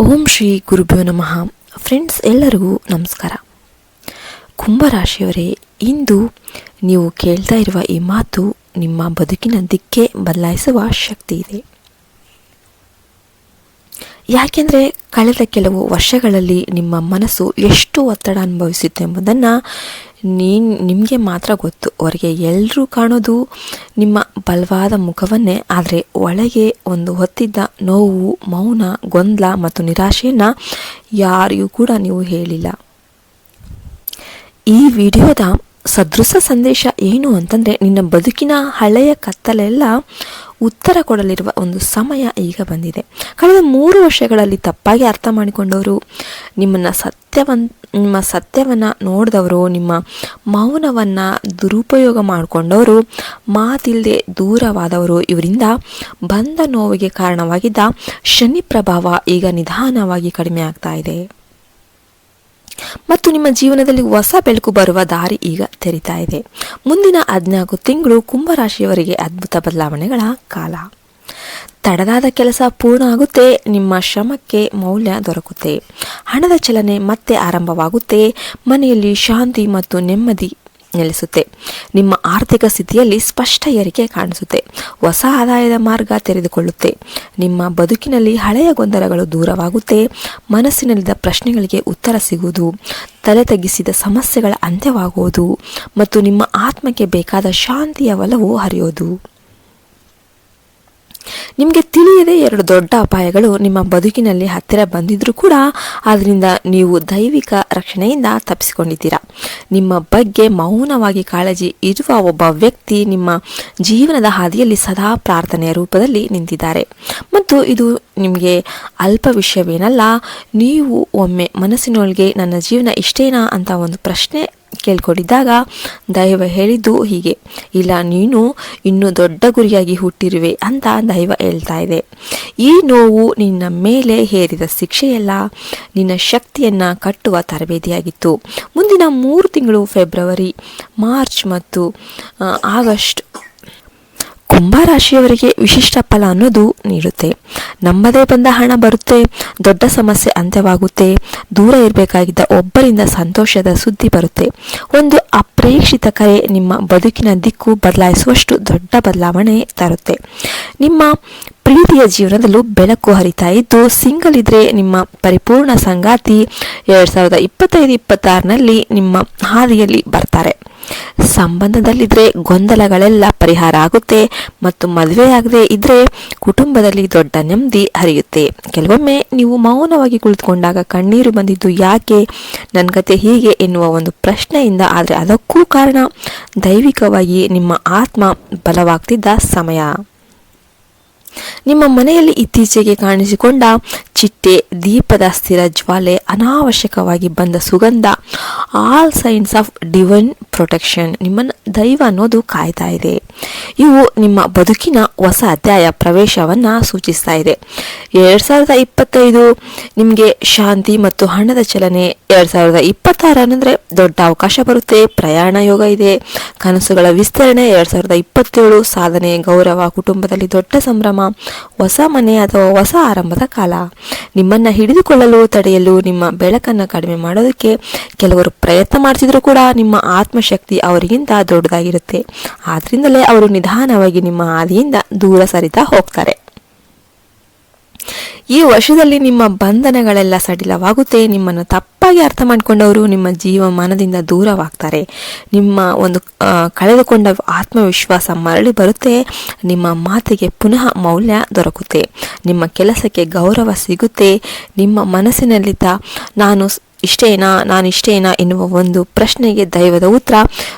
ಓಂ ಶ್ರೀ ಗುರುಭ್ಯೋ ನಮಃ. ಫ್ರೆಂಡ್ಸ್ ಎಲ್ಲರಿಗೂ ನಮಸ್ಕಾರ. ಕುಂಭರಾಶಿಯವರೇ, ಇಂದು ನೀವು ಕೇಳ್ತಾ ಇರುವ ಈ ಮಾತು ನಿಮ್ಮ ಬದುಕಿನ ದಿಕ್ಕೆ ಬದಲಾಯಿಸುವ ಶಕ್ತಿ ಇದೆ. ಯಾಕೆಂದರೆ, ಕಳೆದ ಕೆಲವು ವರ್ಷಗಳಲ್ಲಿ ನಿಮ್ಮ ಮನಸ್ಸು ಎಷ್ಟು ಒತ್ತಡ ಅನುಭವಿಸಿತ್ತು ಎಂಬುದನ್ನು ನೀನು, ನಿಮಗೆ ಮಾತ್ರ ಗೊತ್ತು. ಹೊರಗೆ ಎಲ್ಲರೂ ಕಾಣೋದು ನಿಮ್ಮ ಬಲವಾದ ಮುಖವನ್ನೇ, ಆದರೆ ಒಳಗೆ ಒಂದು ಹೊತ್ತಿದ್ದ ನೋವು, ಮೌನ, ಗೊಂದಲ ಮತ್ತು ನಿರಾಶೆಯನ್ನು ಯಾರಿಗೂ ಕೂಡ ನೀವು ಹೇಳಿಲ್ಲ. ಈ ವಿಡಿಯೋದ ಸದೃಶ ಸಂದೇಶ ಏನು ಅಂತಂದರೆ, ನಿನ್ನ ಬದುಕಿನ ಹಳೆಯ ಕತ್ತಲೆಲ್ಲ ಉತ್ತರ ಕೊಡಲಿರುವ ಒಂದು ಸಮಯ ಈಗ ಬಂದಿದೆ. ಕಳೆದ ಮೂರು ವರ್ಷಗಳಲ್ಲಿ ತಪ್ಪಾಗಿ ಅರ್ಥ ಮಾಡಿಕೊಂಡವರು, ನಿಮ್ಮನ್ನು ಸತ್ಯವನ್ ನಿಮ್ಮ ಸತ್ಯವನ್ನು ನೋಡಿದವರು, ನಿಮ್ಮ ಮೌನವನ್ನು ದುರುಪಯೋಗ ಮಾಡಿಕೊಂಡವರು ಮಾತಿಲ್ಲದೆ ದೂರವಾದವರು. ಇವರಿಂದ ಬಂದ ನೋವಿಗೆ ಕಾರಣವಾಗಿದ್ದ ಶನಿ ಪ್ರಭಾವ ಈಗ ನಿಧಾನವಾಗಿ ಕಡಿಮೆ ಆಗ್ತಾ ಇದೆ. ಮತ್ತು ನಿಮ್ಮ ಜೀವನದಲ್ಲಿ ಹೊಸ ಬೆಳಕು ಬರುವ ದಾರಿ ಈಗ ತೆರಿತಾ ಇದೆ. ಮುಂದಿನ ಹದಿನಾಲ್ಕು ತಿಂಗಳು ಕುಂಭರಾಶಿಯವರಿಗೆ ಅದ್ಭುತ ಬದಲಾವಣೆಗಳ ಕಾಲ. ತಡದಾದ ಕೆಲಸ ಪೂರ್ಣ ಆಗುತ್ತೆ, ನಿಮ್ಮ ಶ್ರಮಕ್ಕೆ ಮೌಲ್ಯ ದೊರಕುತ್ತೆ. ಹಣದ ಚಲನೆ ಮತ್ತೆ ಆರಂಭವಾಗುತ್ತೆ, ಮನೆಯಲ್ಲಿ ಶಾಂತಿ ಮತ್ತು ನೆಮ್ಮದಿ ನೆಲೆಸುತ್ತೆ. ನಿಮ್ಮ ಆರ್ಥಿಕ ಸ್ಥಿತಿಯಲ್ಲಿ ಸ್ಪಷ್ಟ ಏರಿಕೆ ಕಾಣಿಸುತ್ತೆ. ಹೊಸ ಆದಾಯದ ಮಾರ್ಗ ತೆರೆದುಕೊಳ್ಳುತ್ತೆ. ನಿಮ್ಮ ಬದುಕಿನಲ್ಲಿ ಹಳೆಯ ಗೊಂದಲಗಳು ದೂರವಾಗುತ್ತೆ. ಮನಸ್ಸಿನಲ್ಲಿದ್ದ ಪ್ರಶ್ನೆಗಳಿಗೆ ಉತ್ತರ ಸಿಗುವುದು. ತಲೆ ತಗ್ಗಿಸಿದ ಸಮಸ್ಯೆಗಳ ಅಂತ್ಯವಾಗುವುದು. ಮತ್ತು ನಿಮ್ಮ ಆತ್ಮಕ್ಕೆ ಬೇಕಾದ ಶಾಂತಿಯ ಒಲವು ಹರಿಯೋದು. ನಿಮಗೆ ತಿಳಿಯದೆ ಎರಡು ದೊಡ್ಡ ಅಪಾಯಗಳು ನಿಮ್ಮ ಬದುಕಿನಲ್ಲಿ ಹತ್ತಿರ ಬಂದಿದ್ರೂ ಕೂಡ ಅದರಿಂದ ನೀವು ದೈವಿಕ ರಕ್ಷಣೆಯಿಂದ ತಪ್ಪಿಸಿಕೊಂಡಿದ್ದೀರಾ. ನಿಮ್ಮ ಬಗ್ಗೆ ಮೌನವಾಗಿ ಕಾಳಜಿ ಇರುವ ಒಬ್ಬ ವ್ಯಕ್ತಿ ನಿಮ್ಮ ಜೀವನದ ಹಾದಿಯಲ್ಲಿ ಸದಾ ಪ್ರಾರ್ಥನೆಯ ರೂಪದಲ್ಲಿ ನಿಂತಿದ್ದಾರೆ. ಮತ್ತು ಇದು ನಿಮಗೆ ಅಲ್ಪ ವಿಷಯವೇನಲ್ಲ, ನೀವು ಒಮ್ಮೆ ಮನಸ್ಸಿನೊಳಗೆ ನನ್ನ ಜೀವನ ಇಷ್ಟೇನಾ ಅಂತ ಒಂದು ಪ್ರಶ್ನೆ ಕೇಳ್ಕೊಂಡಿದ್ದಾಗ ದೈವ ಹೇಳಿದ್ದು ಹೀಗೆ, ಇಲ್ಲ, ನೀನು ಇನ್ನೂ ದೊಡ್ಡ ಗುರಿಯಾಗಿ ಹುಟ್ಟಿರುವೆ ಅಂತ ದೈವ ಹೇಳ್ತಾ ಇದೆ. ಈ ನೋವು ನಿನ್ನ ಮೇಲೆ ಹೇರಿದ ಶಿಕ್ಷೆಯೆಲ್ಲ, ನಿನ್ನ ಶಕ್ತಿಯನ್ನು ಕಟ್ಟುವ ತರಬೇತಿಯಾಗಿತ್ತು. ಮುಂದಿನ ಮೂರು ತಿಂಗಳು ಫೆಬ್ರವರಿ, ಮಾರ್ಚ್ ಮತ್ತು ಆಗಸ್ಟ್ ಕುಂಭರಾಶಿಯವರಿಗೆ ವಿಶಿಷ್ಟ ಫಲ ಅನ್ನೋದು ನೀಡುತ್ತೆ. ನಮ್ಮದೇ ಬಂದ ಹಣ ಬರುತ್ತೆ, ದೊಡ್ಡ ಸಮಸ್ಯೆ ಅಂತ್ಯವಾಗುತ್ತೆ, ದೂರ ಇರಬೇಕಾಗಿದ್ದ ಒಬ್ಬರಿಂದ ಸಂತೋಷದ ಸುದ್ದಿ ಬರುತ್ತೆ. ಒಂದು ಅಪ್ರೇಕ್ಷಿತ ಕರೆ ನಿಮ್ಮ ಬದುಕಿನ ದಿಕ್ಕು ಬದಲಾಯಿಸುವಷ್ಟು ದೊಡ್ಡ ಬದಲಾವಣೆ ತರುತ್ತೆ. ನಿಮ್ಮ ಪ್ರೀತಿಯ ಜೀವನದಲ್ಲೂ ಬೆಳಕು ಹರಿತಾ ಇದ್ದು ಸಿಂಗಲ್ ಇದ್ರೆ ನಿಮ್ಮ ಪರಿಪೂರ್ಣ ಸಂಗಾತಿ ಎರಡ್ ಸಾವಿರದ ಇಪ್ಪತ್ತೈದು ಇಪ್ಪತ್ತಾರನಲ್ಲಿ ನಿಮ್ಮ ಹಾದಿಯಲ್ಲಿ ಬರ್ತಾರೆ. ಸಂಬಂಧದಲ್ಲಿದ್ರೆ ಗೊಂದಲಗಳೆಲ್ಲ ಪರಿಹಾರ ಆಗುತ್ತೆ ಮತ್ತು ಮದುವೆಯಾಗದೆ ಇದ್ರೆ ಕುಟುಂಬದಲ್ಲಿ ದೊಡ್ಡ ನೆಮ್ಮದಿ ಹರಿಯುತ್ತೆ. ಕೆಲವೊಮ್ಮೆ ನೀವು ಮೌನವಾಗಿ ಕುಳಿತುಕೊಂಡಾಗ ಕಣ್ಣೀರು ಬಂದಿದ್ದು ಯಾಕೆ? ನನ್ನ ಕತೆ ಹೀಗೆ ಎನ್ನುವ ಒಂದು ಪ್ರಶ್ನೆಯಿಂದ ಆದರೆ ಅದಕ್ಕೂ ಕಾರಣ ದೈವಿಕವಾಗಿ ನಿಮ್ಮ ಆತ್ಮ ಬಲವಾಗ್ತಿದ್ದ ಸಮಯ. ನಿಮ್ಮ ಮನೆಯಲ್ಲಿ ಇತ್ತೀಚೆಗೆ ಕಾಣಿಸಿಕೊಂಡ ಚಿಟ್ಟೆ ದೀಪದ ಸ್ಥಿರ ಜ್ವಾಲೆ ಅನಾವಶ್ಯಕವಾಗಿ ಬಂದ ಸುಗಂಧ all signs of divine protection ನಿಮ್ಮನ್ನು ದೈವ ಅನ್ನೋದು ಕಾಯ್ತಾ ಇದೆ. ಇವು ನಿಮ್ಮ ಬದುಕಿನ ಹೊಸ ಅಧ್ಯಾಯ ಪ್ರವೇಶವನ್ನು ಸೂಚಿಸ್ತಾ ಇದೆ. ಎರಡು ಸಾವಿರದ ಇಪ್ಪತ್ತೈದು ನಿಮಗೆ ಶಾಂತಿ ಮತ್ತು ಹಣದ ಚಲನೆ. ಎರಡು ಸಾವಿರದ ಇಪ್ಪತ್ತಾರು ಅಂದರೆ ದೊಡ್ಡ ಅವಕಾಶ ಬರುತ್ತೆ, ಪ್ರಯಾಣ ಯೋಗ ಇದೆ, ಕನಸುಗಳ ವಿಸ್ತರಣೆ. ಎರಡು ಸಾವಿರದ ಇಪ್ಪತ್ತೇಳು ಸಾಧನೆ, ಗೌರವ, ಕುಟುಂಬದಲ್ಲಿ ದೊಡ್ಡ ಸಂಭ್ರಮ ಹೊಸ ಮನೆ ಅಥವಾ ಹೊಸ ಆರಂಭದ ಕಾಲ. ನಿಮ್ಮನ್ನ ಹಿಡಿದುಕೊಳ್ಳಲು ತಡೆಯಲು ನಿಮ್ಮ ಬೆಳಕನ್ನು ಕಡಿಮೆ ಮಾಡೋದಕ್ಕೆ ಕೆಲವರು ಪ್ರಯತ್ನ ಮಾಡ್ತಿದ್ರು ಕೂಡ ನಿಮ್ಮ ಆತ್ಮಶಕ್ತಿ ಅವರಿಗಿಂತ ದೊಡ್ಡದಾಗಿರುತ್ತೆ. ಆದ್ರಿಂದಲೇ ಅವರು ನಿಧಾನವಾಗಿ ನಿಮ್ಮ ಹಾದಿಯಿಂದ ದೂರ ಸರಿತಾ ಹೋಗ್ತಾರೆ. ಈ ವರ್ಷದಲ್ಲಿ ನಿಮ್ಮ ಬಂಧನಗಳೆಲ್ಲ ಸಡಿಲವಾಗುತ್ತೆ, ನಿಮ್ಮನ್ನು ತಪ್ಪಾಗಿ ಅರ್ಥ ಮಾಡಿಕೊಂಡವರು ನಿಮ್ಮ ಜೀವಮಾನದಿಂದ ದೂರವಾಗ್ತಾರೆ. ನಿಮ್ಮ ಒಂದು ಕಳೆದುಕೊಂಡ ಆತ್ಮವಿಶ್ವಾಸ ಮರಳಿ ಬರುತ್ತೆ, ನಿಮ್ಮ ಮಾತಿಗೆ ಪುನಃ ಮೌಲ್ಯ ದೊರಕುತ್ತೆ. ನಿಮ್ಮ ಕೆಲಸಕ್ಕೆ ಗೌರವ ಸಿಗುತ್ತೆ, ನಿಮ್ಮ ಮನಸ್ಸಿನಲ್ಲಿದ್ದ ನಾನು ಇಷ್ಟೇನಾ ನಾನು ಇಷ್ಟೇನಾ ಎನ್ನುವ ಒಂದು ಪ್ರಶ್ನೆಗೆ ದೈವದ ಉತ್ತರ,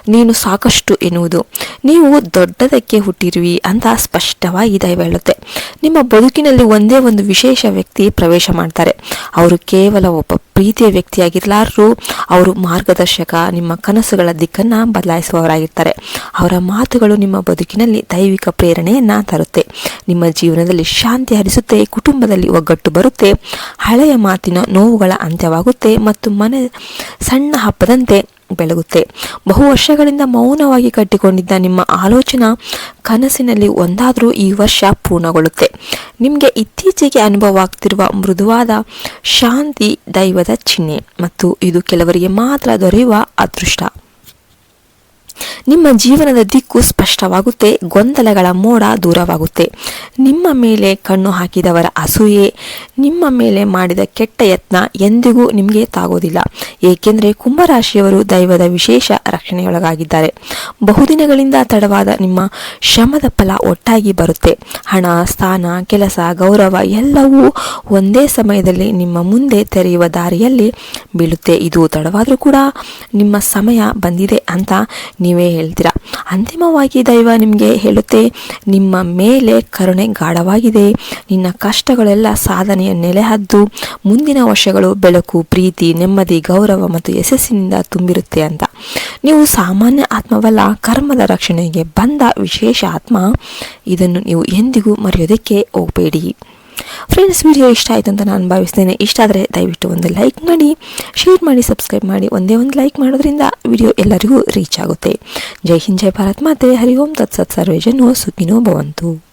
ನೀನು ಸಾಕಷ್ಟು ಎನ್ನುವುದು. ನೀವು ದೊಡ್ಡದಕ್ಕೆ ಹುಟ್ಟಿರುವಿ ಅಂತ ಸ್ಪಷ್ಟವಾಗಿ ದೈವ ಹೇಳುತ್ತೆ. ನಿಮ್ಮ ಬದುಕಿನಲ್ಲಿ ಒಂದೇ ಒಂದು ವಿಶೇಷ ವ್ಯಕ್ತಿ ಪ್ರವೇಶ ಮಾಡ್ತಾರೆ. ಅವರು ಕೇವಲ ಒಬ್ಬ ಪ್ರೀತಿಯ ವ್ಯಕ್ತಿಯಾಗಿರಲಾರರು. ಅವರು ಮಾರ್ಗದರ್ಶಕ, ನಿಮ್ಮ ಕನಸುಗಳ ದಿಕ್ಕನ್ನು ಬದಲಾಯಿಸುವವರಾಗಿರ್ತಾರೆ. ಅವರ ಮಾತುಗಳು ನಿಮ್ಮ ಬದುಕಿನಲ್ಲಿ ದೈವಿಕ ಪ್ರೇರಣೆಯನ್ನು ತರುತ್ತೆ. ನಿಮ್ಮ ಜೀವನದಲ್ಲಿ ಶಾಂತಿ ಹರಿಸುತ್ತೆ, ಕುಟುಂಬದಲ್ಲಿ ಒಗ್ಗಟ್ಟು ಬರುತ್ತೆ. ಹಳೆಯ ಮಾತಿನ ನೋವುಗಳ ಅಂತ್ಯವಾಗುತ್ತೆ ಮತ್ತು ಮನೆ ಸಣ್ಣ ಹಬ್ಬದಂತೆ ಬೆಳಗುತ್ತೆ. ಬಹು ವರ್ಷಗಳಿಂದ ಮೌನವಾಗಿ ಕಟ್ಟಿಕೊಂಡಿದ್ದ ನಿಮ್ಮ ಆಲೋಚನಾ ಕನಸಿನಲ್ಲಿ ಒಂದಾದರೂ ಈ ವರ್ಷ ಪೂರ್ಣಗೊಳ್ಳುತ್ತೆ. ನಿಮಗೆ ಇತ್ತೀಚೆಗೆ ಅನುಭವ ಆಗ್ತಿರುವ ಮೃದುವಾದ ಶಾಂತಿ ದೈವದ ಚಿಹ್ನೆ ಮತ್ತು ಇದು ಕೆಲವರಿಗೆ ಮಾತ್ರ ದೊರೆಯುವ ಅದೃಷ್ಟ. ನಿಮ್ಮ ಜೀವನದ ದಿಕ್ಕು ಸ್ಪಷ್ಟವಾಗುತ್ತೆ, ಗೊಂದಲಗಳ ಮೋಡ ದೂರವಾಗುತ್ತೆ. ನಿಮ್ಮ ಮೇಲೆ ಕಣ್ಣು ಹಾಕಿದವರ ಅಸೂಯೆ, ನಿಮ್ಮ ಮೇಲೆ ಮಾಡಿದ ಕೆಟ್ಟ ಯತ್ನ ಎಂದಿಗೂ ನಿಮಗೆ ತಾಗೋದಿಲ್ಲ. ಏಕೆಂದರೆ ಕುಂಭರಾಶಿಯವರು ದೈವದ ವಿಶೇಷ ರಕ್ಷಣೆಯೊಳಗಾಗಿದ್ದಾರೆ. ಬಹುದಿನಗಳಿಂದ ತಡವಾದ ನಿಮ್ಮ ಶ್ರಮದ ಫಲ ಒಟ್ಟಾಗಿ ಬರುತ್ತೆ. ಹಣ, ಸ್ಥಾನ, ಕೆಲಸ, ಗೌರವ ಎಲ್ಲವೂ ಒಂದೇ ಸಮಯದಲ್ಲಿ ನಿಮ್ಮ ಮುಂದೆ ತೆರೆಯುವ ದಾರಿಯಲ್ಲಿ ಬೀಳುತ್ತೆ. ಇದು ತಡವಾದರೂ ಕೂಡ ನಿಮ್ಮ ಸಮಯ ಬಂದಿದೆ ಅಂತ ನೀವೇ ಹೇಳ್ತೀರಾ? ಅಂತಿಮವಾಗಿ ದೈವ ನಿಮಗೆ ಹೇಳುತ್ತೆ, ನಿಮ್ಮ ಮೇಲೆ ಕರುಣೆ ಗಾಢವಾಗಿದೆ. ನಿನ್ನ ಕಷ್ಟಗಳೆಲ್ಲ ಸಾಧನೆಯ ನೆಲೆಹದ್ದು ಮುಂದಿನ ವರ್ಷಗಳು ಬೆಳಕು, ಪ್ರೀತಿ, ನೆಮ್ಮದಿ, ಗೌರವ ಮತ್ತು ಯಶಸ್ಸಿನಿಂದ ತುಂಬಿರುತ್ತೆ ಅಂತ. ನೀವು ಸಾಮಾನ್ಯ ಆತ್ಮವಲ್ಲ, ಕರ್ಮದ ರಕ್ಷಣೆಗೆ ಬಂದ ವಿಶೇಷ ಆತ್ಮ. ಇದನ್ನು ನೀವು ಎಂದಿಗೂ ಮರೆಯೋದಕ್ಕೆ ಹೋಗಬೇಡಿ ಫ್ರೆಂಡ್ಸ್ ವಿಡಿಯೋ ಇಷ್ಟ ಆಯಿತು ಅಂತ ನಾನು ಭಾವಿಸ್ತೇನೆ. ಇಷ್ಟ ಆದರೆ ದಯವಿಟ್ಟು ಒಂದು ಲೈಕ್ ಮಾಡಿ ಶೇರ್ ಮಾಡಿ ಸಬ್ಸ್ಕ್ರೈಬ್ ಮಾಡಿ. ಒಂದೇ ಒಂದು ಲೈಕ್ ಮಾಡೋದ್ರಿಂದ ವಿಡಿಯೋ ಎಲ್ಲರಿಗೂ ರೀಚ್ ಆಗುತ್ತೆ. ಜೈ ಹಿಂದ್, ಜೈ ಭಾರತ್ ಮಾತೆ. ಹರಿ ಓಂ. ತತ್ಸತ್ ಸರ್ವೇಜನೋ ಸುಖಿನೋ ಭವಂತು.